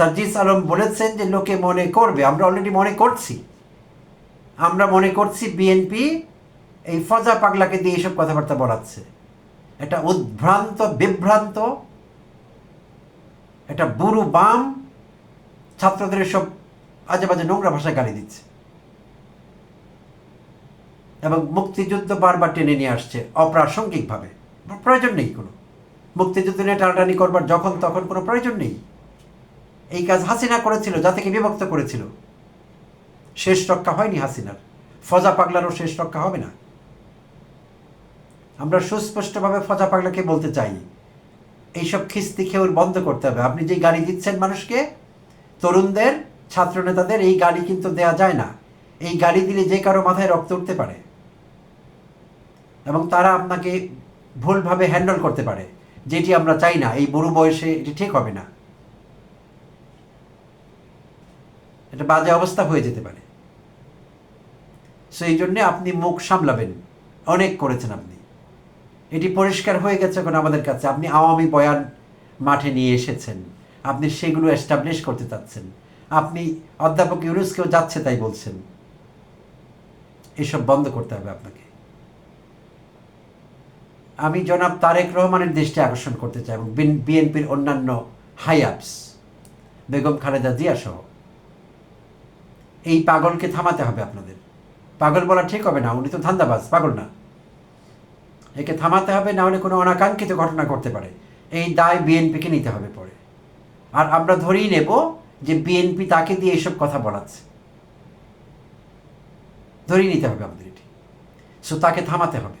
সার্জিস আলম বলেছেন যে, লোকে মনে করবে, আমরা অলরেডি মনে করছি। আমরা মনে করছি বিএনপি এই ফজা পাগলাকে দিয়ে এইসব কথাবার্তা বলাচ্ছে। এটা উদ্ভ্রান্ত, বিভ্রান্ত, এটা বুড়ো বাম ছাত্রদের সব আজে বাজে নোংরা ভাষায় গালি দিচ্ছে। এবং মুক্তিযুদ্ধ বারবার টেনে নিয়ে আসছে, অপ্রাসঙ্গিকভাবে। প্রয়োজন নেই কোনো। মুক্তিযুদ্ধ নিয়ে টানাটানি করবার যখন তখন কোনো প্রয়োজন নেই। এই কাজ হাসিনা করেছিল জাতিকে বিভক্ত করেছিল। শেষ রক্ষা হয়নি হাসিনার। ফজা পাগলারও শেষ রক্ষা হবে না। আমরা সুস্পষ্টভাবে ফজা পাগলাকে বলতে চাই, এইসব খিস্তি খেউর বন্ধ করতে হবে। আপনি যে গাড়ি দিচ্ছেন মানুষকে, তরুণদের ছাত্র নেতাদের এই গাড়ি কিন্তু দেয়া যায় না। এই গাড়ি দিলে যে কারও মাথায় রক্ত উঠতে পারে। এবং তারা আপনাকে ভুলভাবে হ্যান্ডেল করতে পারে, যেটি আমরা চাই না। এই বুড়ো বয়সে এটি ঠিক হবে না। এটা বাজে অবস্থা হয়ে যেতে পারে। সেই জন্যে আপনি মুখ সামলাবেন। অনেক করেছেন আপনি। এটি পরিষ্কার হয়ে গেছে এখন আমাদের কাছে। আপনি আওয়ামী বয়ান মাঠে নিয়ে এসেছেন। আপনি সেগুলো এস্টাবলিশ করতে চাচ্ছেন। আপনি অধ্যাপক ইউনুসকেও যাচ্ছে তাই বলছেন। এসব বন্ধ করতে হবে আপনাকে। আমি জনাব তারেক রহমানের দৃষ্টি আকর্ষণ করতে চাই এবং বিএনপির অন্যান্য হাইয়াপস বেগম খালেদা জিয়া সহ এই পাগলকে থামাতে হবে আপনাদের। পাগল বলা ঠিক হবে না, উনি তো ধান্দাবাজ, পাগল না। একে থামাতে হবে, না হলে কোনো অনাকাঙ্ক্ষিত ঘটনা করতে পারে। এই দায় বিএনপিকে নিতে হবে পরে। আর আমরা ধরেই নেব যে বিএনপি তাকে দিয়ে এইসব কথা বলাচ্ছে। ধরেই নিতে হবে আমাদের এটি। সো তাকে থামাতে হবে।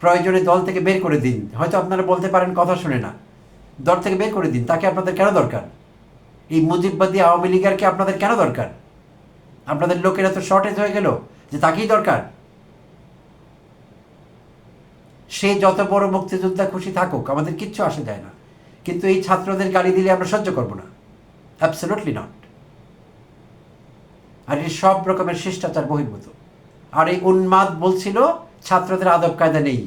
প্রয়োজনে দল থেকে বের করে দিন। হয়তো আপনারা বলতে পারেন কথা শুনে না। দল থেকে বের করে দিন, তাকে আপনাদের কেন দরকার? এই মুজিববাদী আওয়ামী লীগের কি আপনাদের কেন দরকার? আপনাদের লোকেরা তো শর্টেজ হয়ে গেল, যে তাকেই দরকার। সে যত বড় মুক্তিযোদ্ধা খুশি থাকুক, আমাদের কিচ্ছু আসে যায় না। কিন্তু এই ছাত্রদের গালি দিলে আমরা সহ্য করব না। অ্যাবসোলুটলি নট আর এই সব রকমের শিষ্টাচার বহির্ভূত। আর এই উন্মাদ বলছিল, ছাত্রদের আদব কায়দা নেই।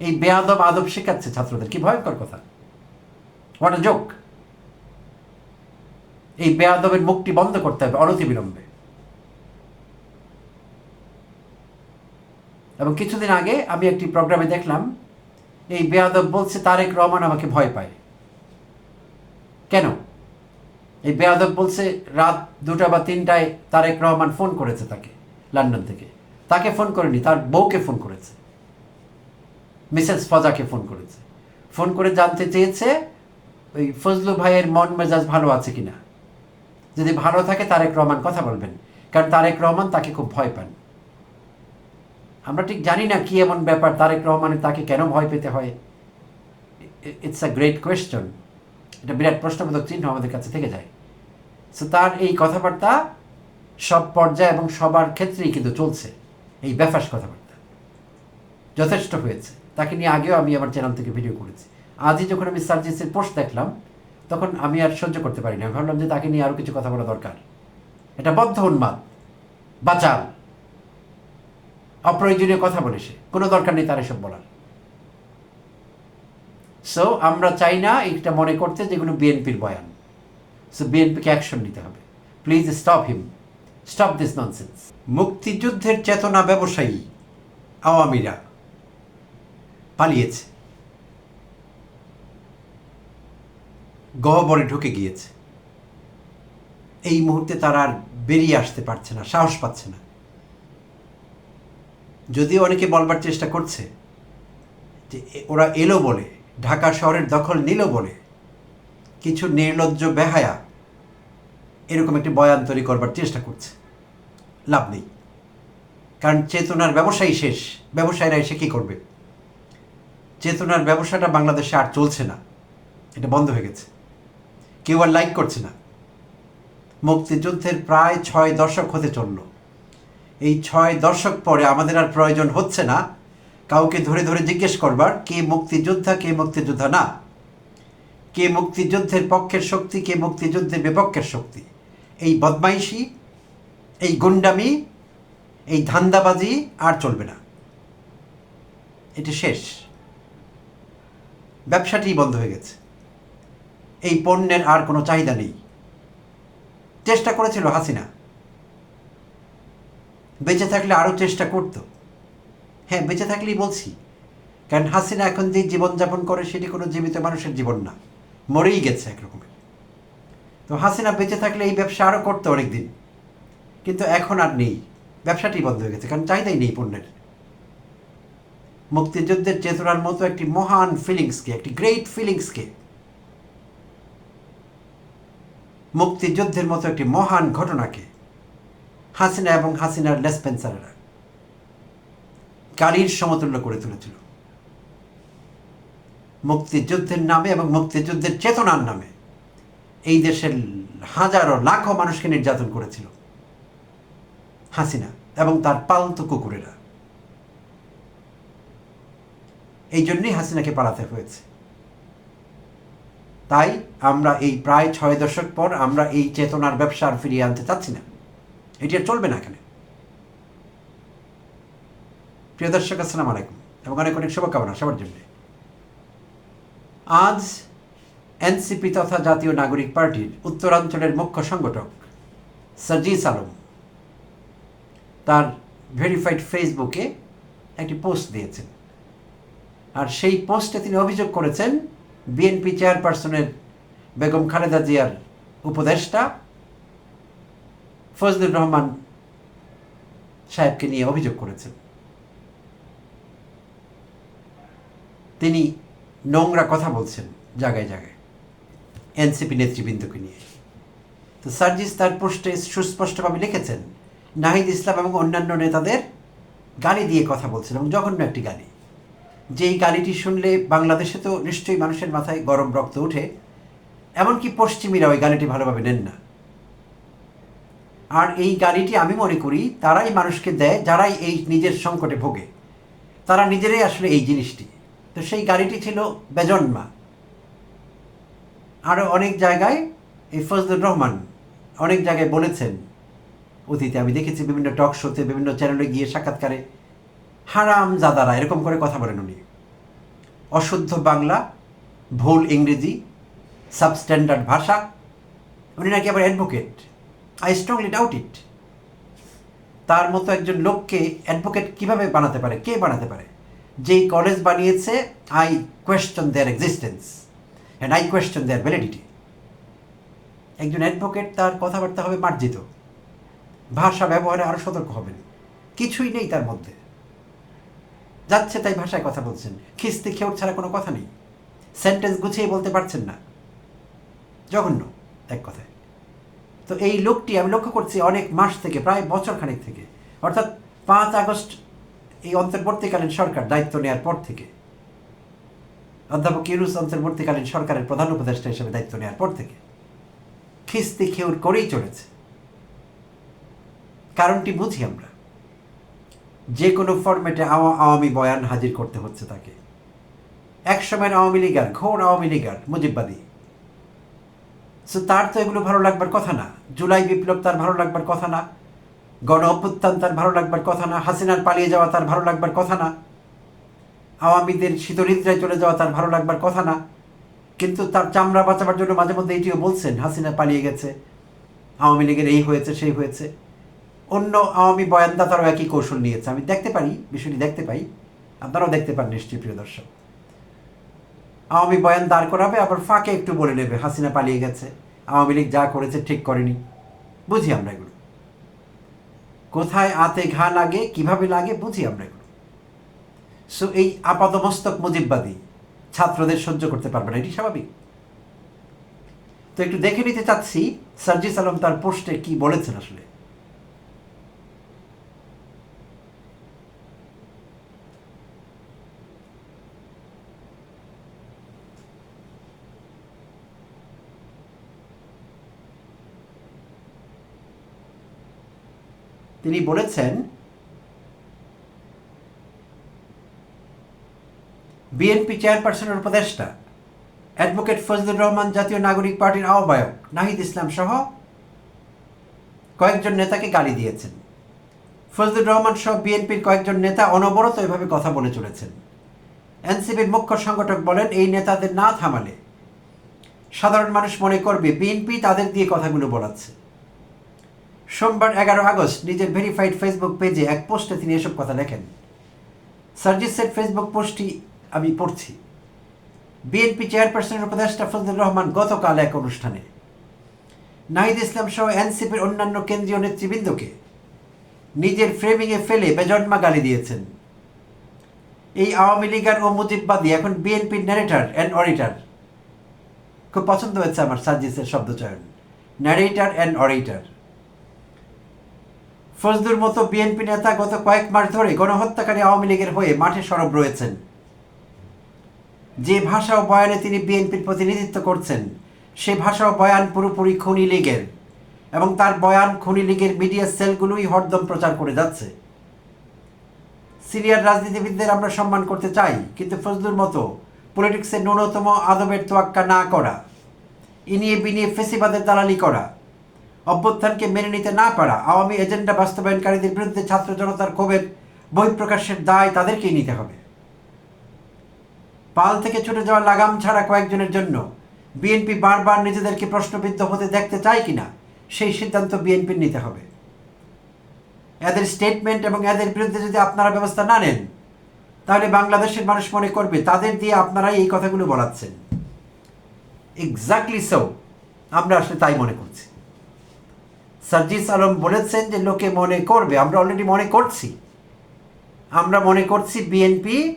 এই বেআদব আদব শেখাচ্ছে ছাত্রদের, কি ভয়ঙ্কর কথা। হোয়াট জোক এই বেআদবের মুক্তি বন্ধ করতে হবে অনতিবিলম্বে। এবং কিছুদিন আগে আমি একটি প্রোগ্রামে দেখলাম, এই বেয়াদব বলছে, তারেক রহমান আমাকে ভয় পায়। কেন? এই বেয়াদব বলছে, রাত দুটা বা তিনটায় তারেক রহমান ফোন করেছে তাকে, লন্ডন থেকে। তাকে ফোন করেনি, তার বউকে ফোন করেছে। মিসেস ফজাকে ফোন করেছে। ফোন করে জানতে চেয়েছে, ওই ফজলু ভাইয়ের মন মেজাজ ভালো আছে কিনা? যদি ভালো থাকে তারেক রহমান কথা বলবেন, কারণ তারেক রহমান তাকে খুব ভয় পান। আমরা ঠিক জানি না কি এমন ব্যাপার, তারেক রহমানের তাকে কেন ভয় পেতে হয়। ইটস আ গ্রেট কোয়েশ্চন এটা বিরাট প্রশ্নবোধক চিহ্ন আমাদের কাছে থেকে যায়। সো তার এই কথাবার্তা সব পর্যায়ে এবং সবার ক্ষেত্রেই কিন্তু চলছে, এই ব্যাফাস কথাবার্তা। যথেষ্ট হয়েছে। তাকে নিয়ে আগেও আমি আমার চ্যানেল থেকে ভিডিও করেছি। আজই যখন আমি সার্জিসের পোস্ট দেখলাম, তখন আমি আর সহ্য করতে পারি না। ভাবলাম যে তাকে নিয়ে আরও কিছু কথা বলা দরকার। এটা বদ্ধ উন্মাদ। বাচাল। অপ্রয়োজনীয় কথা বলে সে। কোনো দরকার নেই তার এসব বলার। সো আমরা চাই না এটা মনে করতে যেগুলো বিএনপির বয়ান। সো বিএনপিকে অ্যাকশন নিতে হবে। Please stop him stop this nonsense মুক্তিযুদ্ধের চেতনা ব্যবসায়ী আওয়ামীরা পালিয়েছে। গহ্বরে ঢুকে গিয়েছে। এই মুহূর্তে তারা আর বেরিয়ে আসতে পারছে না, সাহস পাচ্ছে না। যদিও অনেকে বলবার চেষ্টা করছে যে ওরা এলো বলে, ঢাকা শহরের দখল নিল বলে, কিছু নির্লজ্জ বেহায়া এরকম একটি বয়ান তৈরি করবার চেষ্টা করছে। লাভ নেই। কারণ চেতনার ব্যবসায়ী শেষ। ব্যবসায়ীরা এসে কী করবে? চেতনার ব্যবসাটা বাংলাদেশে আর চলছে না। এটা বন্ধ হয়ে গেছে। কেউ আর লাইক করছে না। মুক্তিযুদ্ধের প্রায় ছয় দশক হতে চলল। এই ছয় দশক পরে আমাদের আর প্রয়োজন হচ্ছে না কাউকে ধরে ধরে জিজ্ঞেস করবার, কে মুক্তিযোদ্ধা কে মুক্তিযোদ্ধা না। কে মুক্তিযুদ্ধের পক্ষের শক্তি, কে মুক্তিযুদ্ধের বিপক্ষের শক্তি। এই বদমাইশি, এই গুন্ডামি, এই ধান্দাবাজি আর চলবে না। এটি শেষ। ব্যবসাটি বন্ধ হয়ে গেছে। এই পণ্যের আর কোনো চাহিদা নেই। চেষ্টা করেছিল হাসিনা। বেঁচে থাকলে আরও চেষ্টা করতো। হ্যাঁ বেঁচে থাকলেই বলছি। কারণ হাসিনা এখন যে জীবনযাপন করে, সেটি কোনো জীবিত মানুষের জীবন না। মরেই গেছে একরকমের তো হাসিনা বেঁচে থাকলে এই ব্যবসা আরও করতো অনেক দিন কিন্তু এখন আর নেই। ব্যবসাটি বন্ধ হয়ে গেছে, কারণ চাহিদাই নেই পণ্যের। মুক্তিযুদ্ধের চেতনার মতো একটি মহান ফিলিংসকে একটি গ্রেট ফিলিংসকে মুক্তিযুদ্ধের মতো একটি মহান ঘটনাকে হাসিনা এবং হাসিনার লেসপেন্সারেরা কালির সমতুল্য করে তুলেছিল। মুক্তিযুদ্ধের নামে এবং মুক্তিযুদ্ধের চেতনার নামে এই দেশের হাজারো লাখো মানুষকে নির্যাতন করেছিল হাসিনা এবং তার পালতু কুকুরেরা। এই জন্যই হাসিনাকে পালাতে হয়েছে। তাই আমরা এই প্রায় ছয় দশক পর আমরা এই চেতনার ব্যবসা আর ফিরিয়ে আনতে চাচ্ছি না। এটি আর চলবে না এখানে প্রিয় দর্শক, আসসালাম আলাইকুম এবং অনেক অনেক শুভকামনা সবার জন্য। আজ এনসিপি তথা জাতীয় নাগরিক পার্টির উত্তরাঞ্চলের মুখ্য সংগঠক সাজিস আলম তার ভেরিফাইড ফেসবুকে একটি পোস্ট দিয়েছেন। আর সেই পোস্টে তিনি অভিযোগ করেছেন, বিএনপি চেয়ারপারসনের বেগম খালেদা জিয়ার উপদেষ্টা ফজলুর রহমান সাহেবকে নিয়ে অভিযোগ করেছেন। তিনি নোংরা কথা বলছেন জায়গায় জায়গায়, এনসিপি নেতৃবৃন্দকে নিয়ে। তো সার্জিস তার পোস্টে সুস্পষ্টভাবে লিখেছেন, নাহিদ ইসলাম এবং অন্যান্য নেতাদের গালি দিয়ে কথা বলছেন এবং জঘন্য একটি গালি। যেই গালিটি শুনলে বাংলাদেশে তো নিশ্চয়ই মানুষের মাথায় গরম রক্ত ওঠে, এমনকি পশ্চিমীরা ওই গালিটি ভালোভাবে নেন না। আর এই গাড়িটি আমি মনে করি তারাই মানুষকে দেয়, যারাই এই নিজের সংকটে ভোগে। তারা নিজেরাই আসলে এই জিনিসটি। তো সেই গাড়িটি ছিল বেজন্মা। আরও অনেক জায়গায় এই ফজলুর রহমান অনেক জায়গায় বলেছেন, অতীতে আমি দেখেছি বিভিন্ন টক শোতে, বিভিন্ন চ্যানেলে গিয়ে সাক্ষাৎকারে, হারাম জাদারা, এরকম করে কথা বলেন উনি। অশুদ্ধ বাংলা, ভুল ইংরেজি সাবস্ট্যান্ডার্ড ভাষা। উনি নাকি আবার advocate I strongly doubt it তার মতো একজন লোককে অ্যাডভোকেট কীভাবে বানাতে পারে? কে বানাতে পারে? যেই কলেজ বানিয়েছে I question their existence and I question their validity একজন অ্যাডভোকেট তার কথাবার্তা হবে মার্জিত। ভাষা ব্যবহারে আরও সতর্ক হবেন। কিছুই নেই তার মধ্যে। যাচ্ছে তাই ভাষায় কথা বলছেন। খিস্তি খেউর ছাড়া কোনো কথা নেই। সেন্টেন্স গুছিয়ে বলতে পারছেন না। জঘন্য, এক কথায়। তো এই লোকটি আমি লক্ষ্য করছি অনেক মাস থেকে, প্রায় বছর খানেক থেকে। অর্থাৎ পাঁচ আগস্ট এই অন্তর্বর্তীকালীন সরকার দায়িত্ব নেওয়ার পর থেকে। অধ্যাপক ইউনুস অন্তর্বর্তীকালীন সরকারের প্রধান উপদেষ্টা হিসেবে দায়িত্ব নেওয়ার পর থেকে। খিস্তি খেউর করেই চলেছে। কারণটি বুঝি আমরা। যে কোনো ফরম্যাটে আওয়ামী বয়ান হাজির করতে হচ্ছে তাকে। এক সময়ের আওয়ামী লীগার ঘোর আওয়ামী লীগার মুজিববাদী। সো তার তো এগুলো ভালো লাগবার কথা না। জুলাই বিপ্লব তার ভালো লাগবার কথা না। গণ অভ্যুত্থান তার ভালো লাগবার কথা না। হাসিনার পালিয়ে যাওয়া তার ভালো লাগবার কথা না। আওয়ামীদের শীতনিদ্রায় চলে যাওয়া তার ভালো লাগবার কথা না। কিন্তু তার চামড়া বাঁচাবার জন্য মাঝে মধ্যে এইটিও বলছেন, হাসিনা পালিয়ে গেছে। আওয়ামী লীগের এই হয়েছে, সেই হয়েছে। অন্য আওয়ামী বয়ানদাতারাও একই কৌশল নিয়েছে। আমি দেখতে পারি, বিষয়টি দেখতে পাই। আপনারাও দেখতে পান নিশ্চয়ই, প্রিয় দর্শক। আওয়ামী বয়ান দাঁড় করাবে, আবার ফাঁকে একটু বলে নেবে, হাসিনা পালিয়ে গেছে, আওয়ামী লীগ যা করেছে ঠিক করেনি। বুঝি আমরা এগুলো। কোথায় আতে ঘা লাগে, কীভাবে লাগে, বুঝি আমরা এগুলো। সো এই আপাতমস্তক মুজিববাদী ছাত্রদের সহ্য করতে পারবে না, এটি স্বাভাবিক। তো একটু দেখে নিতে চাচ্ছি, সার্জিস আলম তার পোস্টে কি বলেছেন আসলে? তিনি বলেছেন, বিএনপি চেয়ারপারসনের উপদেষ্টা, অ্যাডভোকেট ফজলুর রহমান জাতীয় নাগরিক পার্টির আহ্বায়ক নাহিদ ইসলাম সহ কয়েকজন নেতাকে গালি দিয়েছেন। ফজলুর রহমান সহ বিএনপির কয়েকজন নেতা অনবরত এভাবে কথা বলে চলেছেন। এনসিপির মুখ্য সংগঠক বলেন, এই নেতাদের না থামালে সাধারণ মানুষ মনে করবে বিএনপি তাদের দিয়ে কথাগুলো বলাচ্ছে। সোমবার এগারো আগস্ট নিজের ভেরিফাইড ফেসবুক পেজে এক পোস্টে তিনি এসব কথা লেখেন। সার্জিসের ফেসবুক পোস্টটি আমি পড়ছি। বিএনপি চেয়ারপারসনের উপদেষ্টা ফজলুর রহমান গতকাল এক অনুষ্ঠানে। নাহিদ ইসলাম সহ এনসিপির অন্যান্য কেন্দ্রীয় নেতৃবৃন্দকে নিজের ফ্রেমিংয়ে ফেলে বেজন্মা গালি দিয়েছেন। এই আওয়ামী লীগার ও মুজিববাদী, এখন বিএনপির ন্যারেটার অ্যান্ড অডিটার খুব পছন্দ হয়েছে আমার সার্জিসের শব্দচয়ন। ন্যারেটার অ্যান্ড অডিটার ফজলুর মতো বিএনপি নেতা গত কয়েক মাস ধরে গণহত্যাকারী আওয়ামী লীগের হয়ে মাঠে সরব রয়েছেন। যে ভাষা ও বয়ানে তিনি বিএনপির প্রতিনিধিত্ব করছেন, সে ভাষা ও বয়ান পুরোপুরি খনি লীগের এবং তার বয়ান খনি লীগের মিডিয়া সেলগুলোই হরদম প্রচার করে যাচ্ছে। সিরিয়ার রাজনীতিবিদদের আমরা সম্মান করতে চাই, কিন্তু ফজলুর মতো পলিটিক্সের ন্যূনতম আদবের তোয়াক্কা না করা, ইনিয়ে বিনিয়ে ফেসিবাদের দালালি করা অভ্যুত্থানকে মেনে নিতে না পারা আওয়ামী এজেন্ডা বাস্তবায়নকারীদের বিরুদ্ধে ছাত্র জনতার ক্ষোভের বহিঃপ্রকাশের দায় তাদেরকেই নিতে হবে। পাল থেকে ছুটে যাওয়া লাগাম ছাড়া কয়েকজনের জন্য বিএনপি বারবার নিজেদেরকে প্রশ্নবিদ্ধ হতে দেখতে চায় কিনা সেই সিদ্ধান্ত বিএনপির নিতে হবে। এদের স্টেটমেন্ট এবং এদের বিরুদ্ধে যদি আপনারা ব্যবস্থা না নেন, তাহলে বাংলাদেশের মানুষ মনে করবে তাদের দিয়ে আপনারাই এই কথাগুলো বলাচ্ছেন। এক্স্যাক্টলি সো আমরা আসলে তাই মনে করছি। সার্জিস আলম বলেছেন যে লোকে মনে করবে, আমরা অলরেডি মনে করছি। আমরা মনে করছি বিএনপি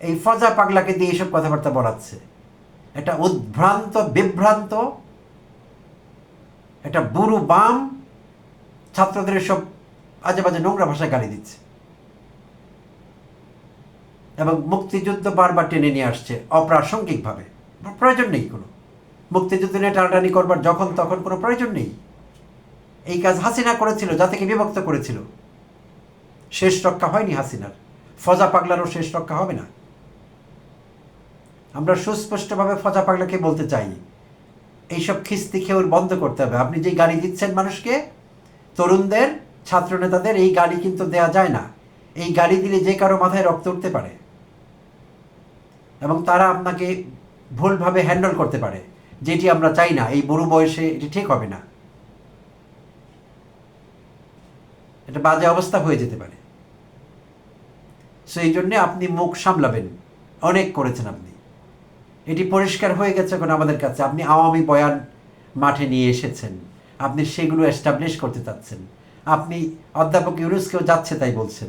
এই ফজা পাগলাকে দিয়ে এইসব কথাবার্তা বলাচ্ছে। এটা উদ্ভ্রান্ত, বিভ্রান্ত, একটা বুড়ো বাম ছাত্রদের সব আজে বাজে নোংরা ভাষায় গালি দিচ্ছে। এবং মুক্তিযুদ্ধ বারবার টেনে নিয়ে আসছে অপ্রাসঙ্গিকভাবে। প্রয়োজন নেই কোনো। মুক্তিযুদ্ধ নিয়ে টানাটানি করবার যখন তখন কোনো প্রয়োজন নেই। এই কাজ হাসিনা করেছিল জাতিকে বিভক্ত করেছিল? শেষ রক্ষা হয়নি হাসিনার। ফজা পাগলারও শেষ রক্ষা হবে না। আমরা সুস্পষ্টভাবে ফজা পাগলাকে বলতে চাই, এইসব খিস্তি খেউর বন্ধ করতে হবে। আপনি যে গাড়ি দিচ্ছেন মানুষকে, তরুণদের ছাত্র নেতাদের এই গাড়ি কিন্তু দেয়া যায় না। এই গাড়ি দিলে যে কারও মাথায় রক্ত উঠতে পারে। এবং তারা আপনাকে ভুলভাবে হ্যান্ডেল করতে পারে, যেটি আমরা চাই না। এই বুড়ো বয়সে এটি ঠিক হবে না। এটা বাজে অবস্থা হয়ে যেতে পারে। সেই জন্যে আপনি মুখ সামলাবেন। অনেক করেছেন আপনি। এটি পরিষ্কার হয়ে গেছে এখন আমাদের কাছে। আপনি আওয়ামী বয়ান মাঠে নিয়ে এসেছেন। আপনি সেগুলো এস্টাবলিশ করতে চাচ্ছেন। আপনি অধ্যাপক ইউনুসকেও যাচ্ছে তাই বলছেন।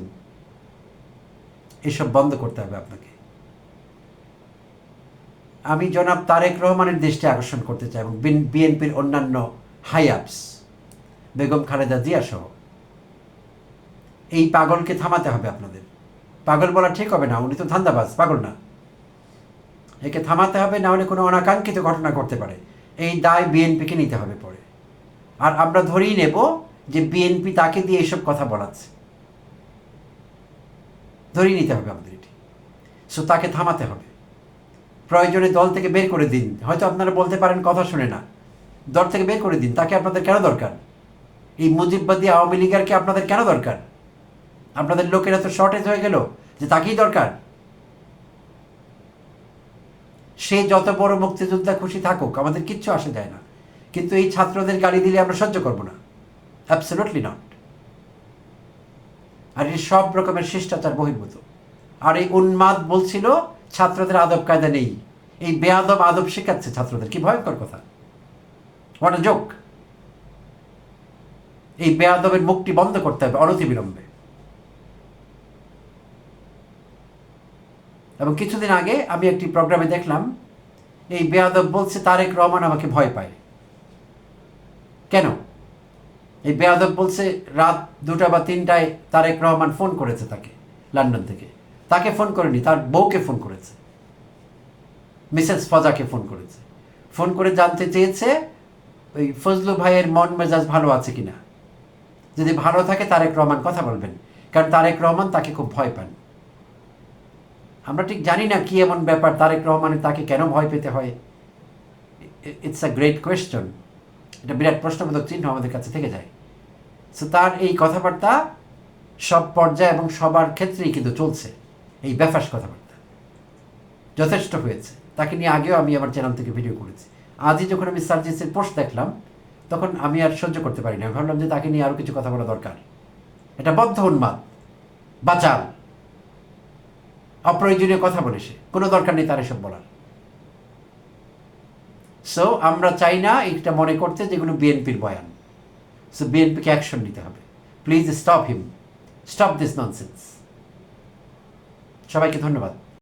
এসব বন্ধ করতে হবে আপনাকে। আমি জনাব তারেক রহমানের দৃষ্টি আকর্ষণ করতে চাই এবং বিএনপির অন্যান্য হাই আপস বেগম খালেদা জিয়া সহ এই পাগলকে থামাতে হবে আপনাদের। পাগল বলা ঠিক হবে না, উনি তো ধান্দাবাজ, পাগল না। একে থামাতে হবে, না হলে কোনো অনাকাঙ্ক্ষিত ঘটনা করতে পারে। এই দায় বিএনপিকে নিতে হবে পরে। আর আমরা ধরেই নেব যে বিএনপি তাকে দিয়ে এসব কথা বলাচ্ছে। ধরেই নিতে হবে আমাদের এটি। সো তাকে থামাতে হবে। প্রয়োজনে দল থেকে বের করে দিন। হয়তো আপনারা বলতে পারেন কথা শুনে না। দল থেকে বের করে দিন, তাকে আপনাদের কেন দরকার? এই মুজিববাদী আওয়ামী লীগারকে আপনাদের কেন দরকার? আপনাদের লোকের এত শর্টেজ হয়ে গেল, যে তাকেই দরকার। সে যত বড় মুক্তিযোদ্ধা খুশি থাকুক, আমাদের কিচ্ছু আসে যায় না। কিন্তু এই ছাত্রদের গালি দিলে আমরা সহ্য করব না। অ্যাবসোলুটলি নট আর এই সব রকমের শিষ্টাচার বহির্ভূত। আর এই উন্মাদ বলছিল, ছাত্রদের আদব কায়দা নেই। এই বেআদব আদব শেখাচ্ছে ছাত্রদের। কি ভয়ঙ্কর কথা। হোয়াট জোক এই বেআদবের মুখটি বন্ধ করতে হবে অনতিবিলম্বে। এবং কিছুদিন আগে আমি একটি প্রোগ্রামে দেখলাম, এই বেয়াদব বলছে, তারেক রহমান আমাকে ভয় পায়। কেন? এই বেয়াদব বলছে, রাত দুটা বা তিনটায় তারেক রহমান ফোন করেছে তাকে, লন্ডন থেকে। তাকে ফোন করেনি, তার বউকে ফোন করেছে। মিসেস ফজাকে ফোন করেছে। ফোন করে জানতে চেয়েছে, ওই ফজলু ভাইয়ের মন মেজাজ ভালো আছে কিনা। যদি ভালো থাকে তারেক রহমান কথা বলবেন, কারণ তারেক রহমান তাকে খুব ভয় পান। আমরা ঠিক জানি না কি এমন ব্যাপার তারেক রহমানের তাকে কেন ভয় পেতে হয়। ইটস আ গ্রেট কোয়েশ্চন এটা বিরাট প্রশ্নবোধক চিহ্ন আমাদের কাছে থেকে যায়। সো তার এই কথাবার্তা সব পর্যায়ে এবং সবার ক্ষেত্রেই কিন্তু চলছে। এই ব্যাফাস কথাবার্তা। যথেষ্ট হয়েছে। তাকে নিয়ে আগেও আমি আমার চ্যানেল থেকে ভিডিও করেছি। আজই যখন আমি সার্জিসের পোস্ট দেখলাম, তখন আমি আর সহ্য করতে পারি না। ভাবলাম যে তাকে নিয়ে আরও কিছু কথা বলা দরকার। এটা বদ্ধ উন্মাদ। বাচাল। অপ্রয়োজনীয় কথা বলে সে। কোনো দরকার নেই তার এসব বলার। সো আমরা চাই না এটা মনে করতে যেগুলো বিএনপির বয়ান। সো বিএনপিকে অ্যাকশন নিতে হবে। Please stop him stop this nonsense সবাইকে ধন্যবাদ।